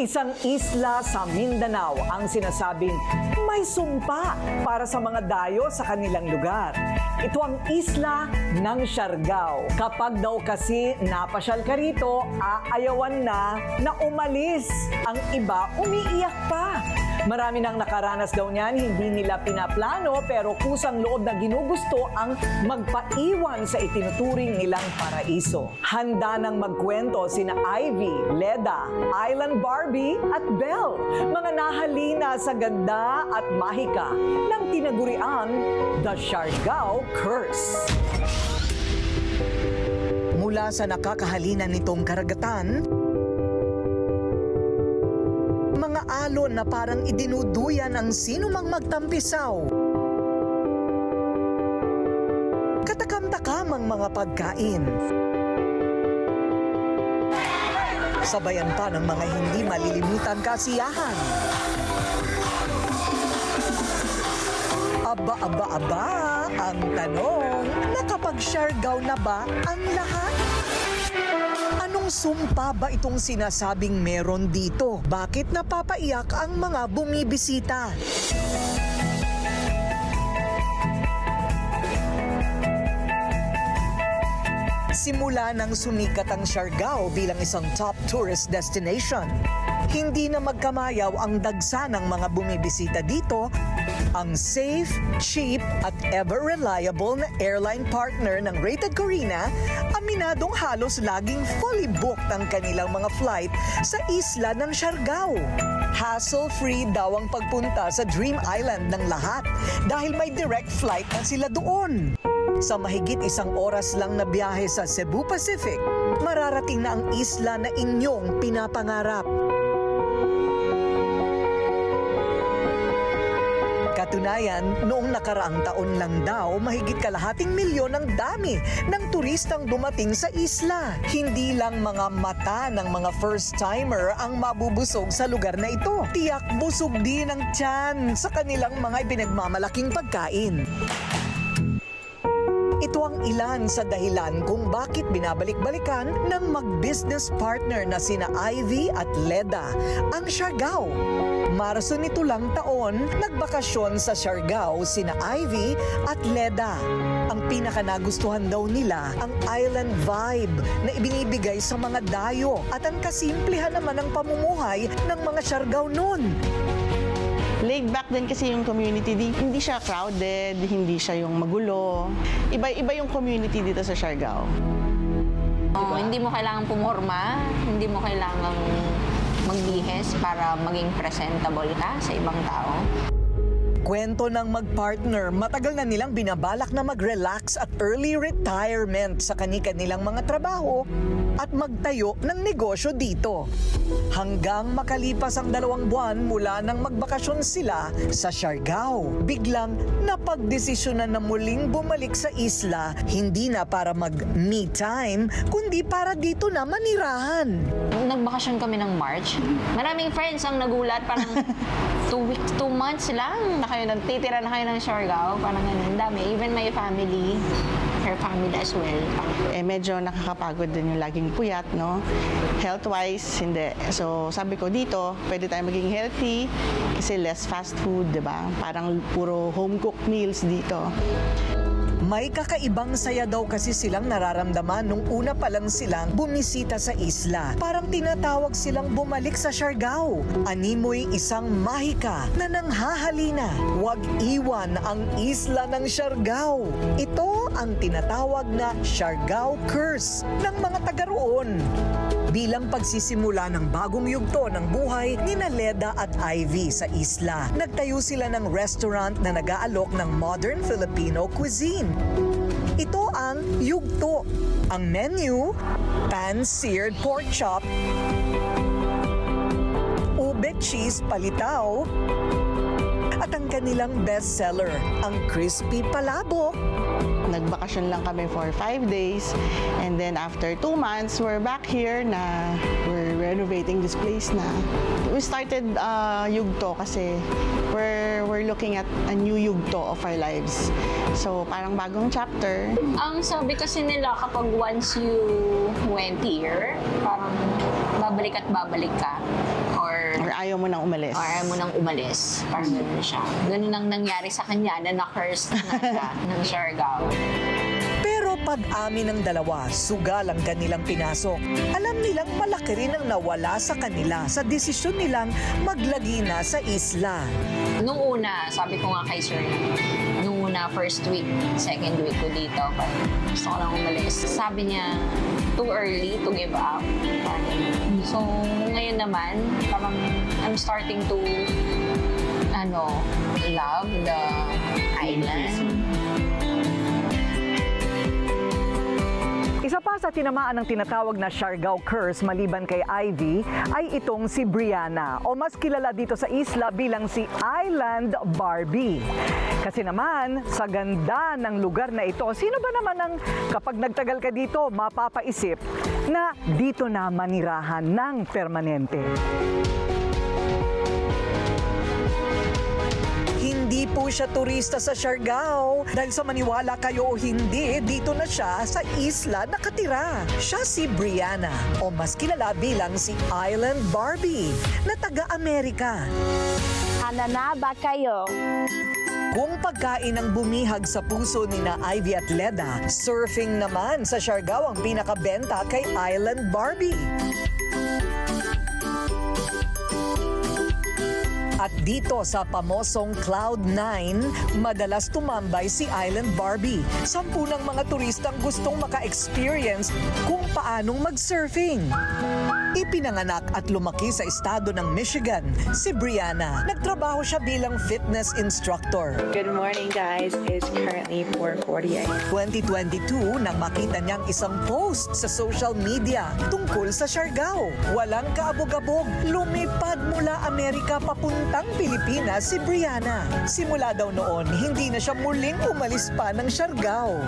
Isang isla sa Mindanao ang sinasabing may sumpa para sa mga dayo sa kanilang lugar. Ito ang isla ng Siargao. Kapag daw kasi napasyal ka rito, aayawan na na umalis. Ang iba umiiyak pa. Marami nang nakaranas daw niyan, hindi nila pinaplano pero kusang loob na ginugusto ang magpaiwan sa itinuturing nilang paraiso. Handa nang magkwento sina Ivy, Leda, Island Barbie at Belle, mga nahalina sa ganda at mahika ng tinaguriang The Siargao Curse. Mula sa nakakahalinan nitong karagatan, mga alon na parang idinuduyan ang sino mang magtampisaw. Katakam-takam ang mga pagkain. Sabayan pa ng mga hindi malilimutang kasiyahan. Aba, aba, aba, ang tanong, nakapag-Siargao na ba ang lahat? Anong sumpa ba itong sinasabing meron dito? Bakit napapaiyak ang mga bumibisita? Simula nang sumikat ang Siargao bilang isang top tourist destination, hindi na magkamayaw ang dagsa ng mga bumibisita dito ang safe, cheap at ever-reliable na airline partner ng Rated Corina, aminadong halos laging fully booked ang kanilang mga flight sa isla ng Siargao. Hassle-free daw ang pagpunta sa Dream Island ng lahat dahil may direct flight na sila doon. Sa mahigit isang oras lang na biyahe sa Cebu Pacific, mararating na ang isla na inyong pinapangarap. Katunayan, noong nakaraang taon lang daw, mahigit kalahating milyon ang dami ng turistang dumating sa isla. Hindi lang mga mata ng mga first-timer ang mabubusog sa lugar na ito. Tiyak busog din ang tiyan sa kanilang mga pinagmamalaking pagkain. Ito ang ilan sa dahilan kung bakit binabalik-balikan ng mag-business partner na sina Ivy at Leda ang Siargao. Marso nito lang taon, nagbakasyon sa Siargao sina Ivy at Leda. Ang pinaka nagustuhan daw nila ang island vibe na ibinibigay sa mga dayo at ang kasimplehan naman ng pamumuhay ng mga Siargao noon. Laid back din kasi yung community. Di, hindi siya crowded, hindi siya yung magulo. Iba-iba yung community dito sa Siargao. Oo, hindi mo kailangan pumorma, hindi mo kailangan magbihis para maging presentable ka sa ibang tao. Kwento ng mag-partner, matagal na nilang binabalak na mag-relax at early retirement sa kani-kanilang mga trabaho at magtayo ng negosyo dito. Hanggang makalipas ang dalawang buwan mula nang magbakasyon sila sa Siargao. Biglang napagdesisyonan na muling bumalik sa isla, hindi na para mag-me time, kundi para dito na manirahan. Nung nagbakasyon kami ng March, maraming friends ang nagulat, parang two weeks, two months lang na kayo nagtitira na kayo ng Siargao, parang ganun, dami. Even my family, her family as well. Eh medyo nakakapagod din yung laging puyat, no? Health-wise, hindi. So sabi ko dito, pwede tayo maging healthy kasi less fast food, di ba? Parang puro home-cooked meals dito. May kakaibang saya daw kasi silang nararamdaman nung una pa lang silang bumisita sa isla. Parang tinatawag silang bumalik sa Siargao. Animoy isang mahika na nanghahalina. Huwag iwan ang isla ng Siargao. Ito ang tinatawag na Siargao Curse ng mga taga roon. Bilang pagsisimula ng bagong yugto ng buhay ni Naleda at Ivy sa isla, nagtayo sila ng restaurant na nag-aalok ng modern Filipino cuisine. Ito ang yugto. Ang menu, pan-seared pork chop, ube cheese palitaw, at ang kanilang bestseller, ang crispy palabok. Nagbakasyon lang kami for five days. And then after two months, we're back here na we're renovating this place na. We started uh, Yugto kasi we're, we're looking at a new Yugto of our lives. So parang bagong chapter. ang sabi kasi nila kapag once you went here, parang babalik at babalik ka. Or ayaw mo nang umalis. Or ayaw mo nang umalis. Parang ganun siya. Ganun ang nangyari sa kanya na na-curse na siya ng Siargao. Pero pag-amin ng dalawa, sugal ang kanilang pinasok. Alam nilang malaki rin ang nawala sa kanila sa desisyon nilang maglagi na sa isla. Nung una, sabi ko nga kay Sir, nung una, first week, second week ko dito, parang gusto ko lang umalis. Sabi niya, too early to give up. Parang. So, ngayon naman, parang I'm starting to, ano, love the island. Sa tinamaan ng tinatawag na Siargao Curse maliban kay Ivy ay itong si Brianna o mas kilala dito sa isla bilang si Island Barbie. Kasi naman, sa ganda ng lugar na ito, sino ba naman ang kapag nagtagal ka dito, mapapaisip na dito na manirahan ng permanente? Po siya turista sa Siargao dahil sa maniwala kayo o hindi, dito na siya sa isla nakatira. Siya si Brianna o mas kilala bilang si Island Barbie na taga-Amerika. Ano na ba kayo? Kung pagkain ang bumihag sa puso ni na Ivy at Leda, surfing naman sa Siargao ang pinakabenta kay Island Barbie. Dito sa pamosong Cloud9, madalas tumambay si Island Barbie. Sampu ng mga turistang gustong maka-experience kung paanong mag-surfing. Ipinanganak at lumaki sa estado ng Michigan, si Brianna. Nagtrabaho siya bilang fitness instructor. Good morning, guys. It's currently 4:48. 2022 nang makita niyang isang post sa social media tungkol sa Siargao. Walang kaabog-abog, lumipad mula Amerika papuntang Pilipinas si Brianna. Simula daw noon, hindi na siya muling umalis pa ng Siargao.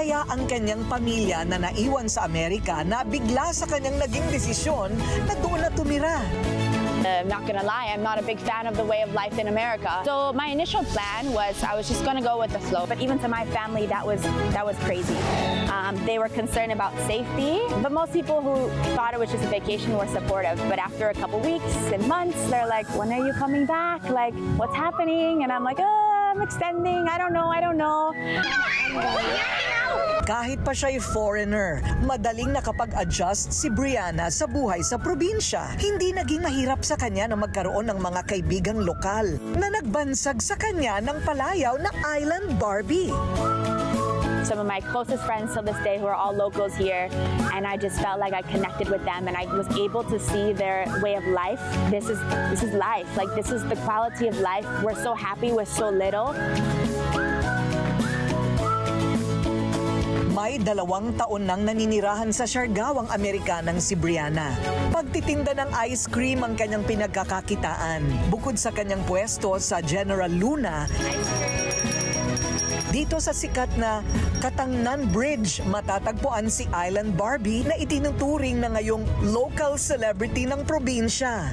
Kaya ang kanyang pamilya na naiwan sa Amerika na bigla sa kanyang naging desisyon na doon na tumira. I'm not gonna lie, I'm not a big fan of the way of life in America. So my initial plan was I was just gonna go with the flow. But even to my family, that was that was crazy. Um, they were concerned about safety, but most people who thought it was just a vacation were supportive. But after a couple weeks and months, they're like, "When are you coming back? Like, what's happening?" And I'm like, "Oh, I'm extending. I don't know. I don't know." Kahit pa siya'y foreigner, madaling nakapag-adjust si Brianna sa buhay sa probinsya. Hindi naging mahirap sa kanya na magkaroon ng mga kaibigang lokal na nagbansag sa kanya ng palayaw na Island Barbie. some of my closest friends till this day who are all locals here and I just felt like I connected with them and I was able to see their way of life. This is this is life. Like this is the quality of life. We're so happy with so little. May dalawang taon nang naninirahan sa Siargao ang Amerikanang si Brianna. Pagtitinda ng ice cream ang kanyang pinagkakakitaan. Bukod sa kanyang pwesto sa General Luna, dito sa sikat na Katangnan Bridge, matatagpuan si Island Barbie na itinuturing na ngayong local celebrity ng probinsya.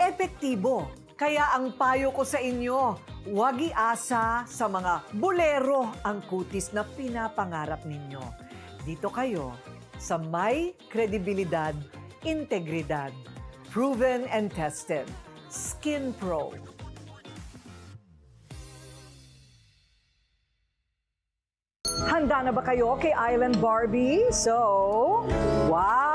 epektibo. Kaya ang payo ko sa inyo, huwag iasa sa mga bolero ang kutis na pinapangarap ninyo. Dito kayo sa may kredibilidad, integridad, proven and tested. Skin Pro. Handa na ba kayo kay Island Barbie? So, wow!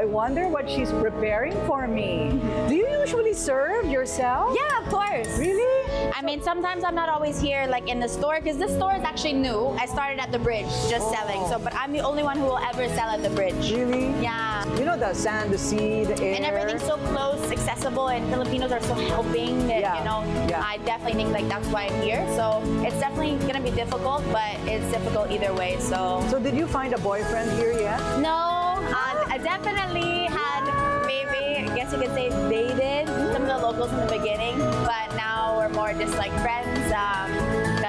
I wonder what she's preparing for me. Do you usually serve yourself? Yeah, of course. Really? I mean, sometimes I'm not always here, like in the store, because this store is actually new. I started at the bridge, just oh. selling. So, but I'm the only one who will ever sell at the bridge. Really? Yeah. You know the sand, the sea, the air. And everything's so close, accessible, and Filipinos are so helping that Yeah, you know. yeah. I definitely think like that's why I'm here. So it's definitely gonna be difficult, but it's difficult either way. So So did you find a boyfriend here yet? no, uh, I definitely had maybe. I guess you could say dated some of the locals in the beginning, but now we're more just like friends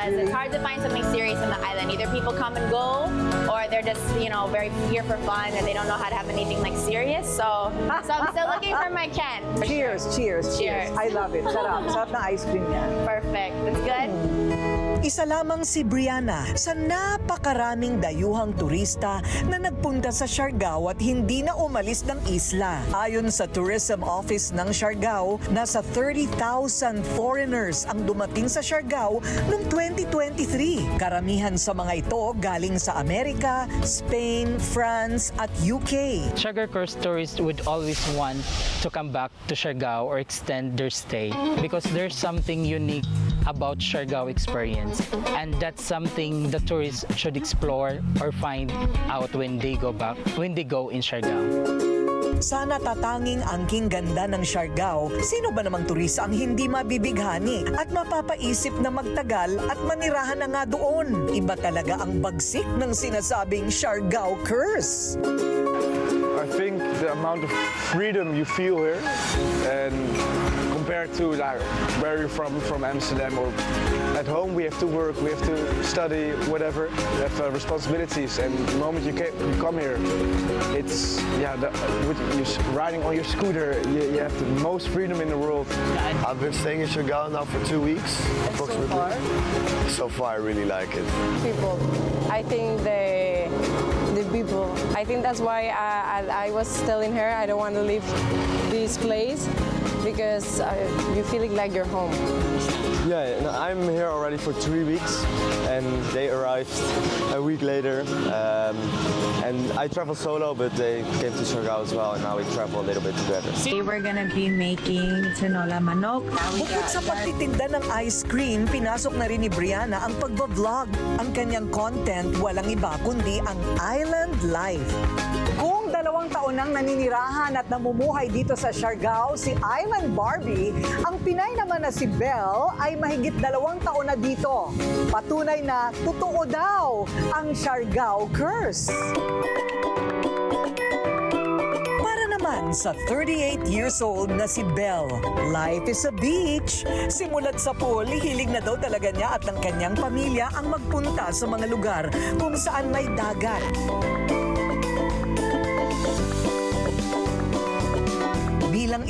because it's hard to find something serious on the island. Either people come and go, or they're just you know very here for fun and they don't know how to have anything like serious. So, so I'm still looking for my Ken. for sure. Cheers, cheers, cheers. Cheers. I love it. Sarap. Sarap na ice cream yan. Perfect. That's good. Isa lamang si Brianna sa napakaraming dayuhang turista na nagpunta sa Siargao at hindi na umalis ng isla. Ayon sa Tourism Office ng Siargao, nasa 30,000 foreigners ang dumating sa Siargao noong 2023. Karamihan sa mga ito galing sa Amerika, Spain, France at UK. Sugar Coast tourists would always want to come back to Siargao or extend their stay because there's something unique about Siargao experience and that's something the tourists should explore or find out when they go back when they go in Siargao. Sana tatanging angking ganda ng Siargao, sino ba namang turista ang hindi mabibighani at mapapaisip na magtagal at manirahan na nga doon? Iba talaga ang bagsik ng sinasabing Siargao curse. I think the amount of freedom you feel here and compared to like where you're from, from Amsterdam or at home, we have to work, we have to study, whatever. We have uh, responsibilities, and the moment you, ca- you come here, it's yeah, the, with you s- riding on your scooter, you, you have the most freedom in the world. I've been staying in Chagall now for two weeks, approximately. So far, I really like it. people. I think the the people. I think that's why I, I, I was telling her I don't want to leave this place because uh, you feel like you're home. Yeah, no, I'm here already for three weeks, and they arrived a week later. Um, and I travel solo, but they came to Chagall as well, and now we travel a little bit together. We were gonna be making tinola manok. Bukod sa pagtitinda ng ice cream, pinasok na rin ni Brianna ang pagbablog. Ang kanyang content walang iba kundi ang island life. Dalawang taon nang naninirahan at namumuhay dito sa Siargao si Island Barbie, ang Pinay naman na si Belle ay mahigit dalawang taon na dito. Patunay na totoo daw ang Siargao curse. Naman sa 38 years old na si Belle, life is a beach. Simulat sa pool, hilig na daw talaga niya at ng kanyang pamilya ang magpunta sa mga lugar kung saan may dagat.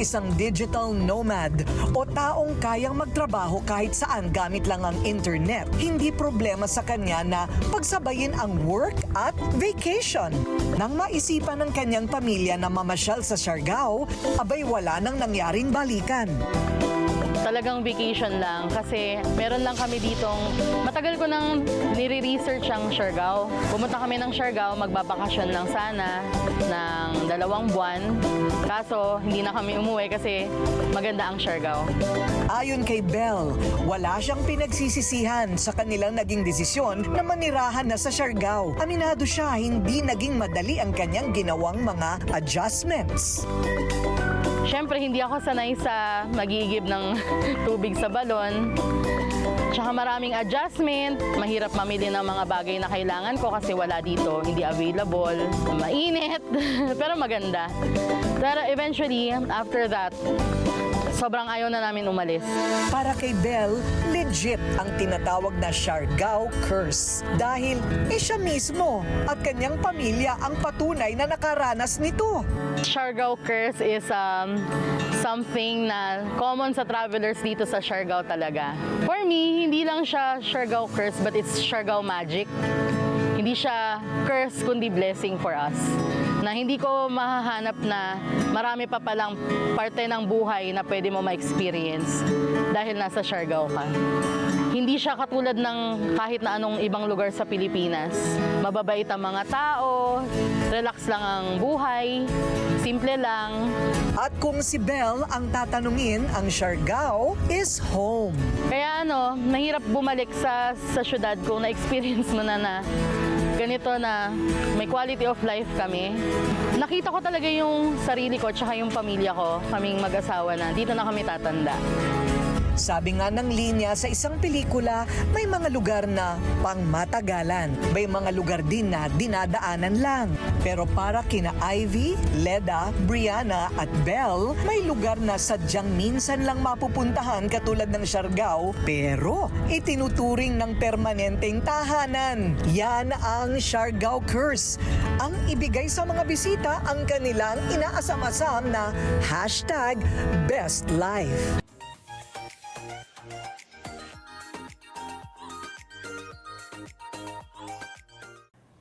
Isang digital nomad o taong kayang magtrabaho kahit saan gamit lang ang internet, hindi problema sa kanya na pagsabayin ang work at vacation. Nang maisipan ng kanyang pamilya na mamasyal sa Siargao, abay wala nang nangyaring balikan. Talagang vacation lang kasi meron lang kami ditong matagal ko nang nire-research ang Siargao. Pumunta kami ng Siargao, magbabakasyon lang sana ng dalawang buwan. Kaso hindi na kami umuwi kasi maganda ang Siargao. Ayon kay Bell, wala siyang pinagsisisihan sa kanilang naging desisyon na manirahan na sa Siargao. Aminado siya, hindi naging madali ang kanyang ginawang mga adjustments. Siyempre, hindi ako sanay sa magigib ng tubig sa balon. Tsaka maraming adjustment, mahirap mamili ng mga bagay na kailangan ko kasi wala dito, hindi available, mainit, pero maganda. Pero eventually, after that, sobrang ayaw na namin umalis. Para kay Bell, legit ang tinatawag na Siargao curse. Dahil eh siya mismo at kanyang pamilya ang patunay na nakaranas nito. Siargao curse is um, something na common sa travelers dito sa Siargao talaga. For me, hindi lang siya Siargao curse but it's Siargao magic. Hindi siya curse kundi blessing for us. Na hindi ko mahahanap na marami pa palang parte ng buhay na pwede mo ma-experience dahil nasa Siargao ka. Hindi siya katulad ng kahit na anong ibang lugar sa Pilipinas. Mababait ang mga tao, relax lang ang buhay, simple lang. At kung si Bell ang tatanungin, ang Siargao is home. Kaya ano, mahirap bumalik sa sa syudad kung na-experience mo na na ganito na may quality of life kami. Nakita ko talaga yung sarili ko tsaka yung pamilya ko, kaming mag-asawa na dito na kami tatanda. Sabi nga ng linya sa isang pelikula, may mga lugar na pangmatagalan. May mga lugar din na dinadaanan lang. Pero para kina Ivy, Leda, Brianna at Belle, may lugar na sadyang minsan lang mapupuntahan katulad ng Siargao, pero itinuturing ng permanenteng tahanan. Yan ang Siargao Curse. Ang ibigay sa mga bisita ang kanilang inaasam-asam na hashtag Best Life.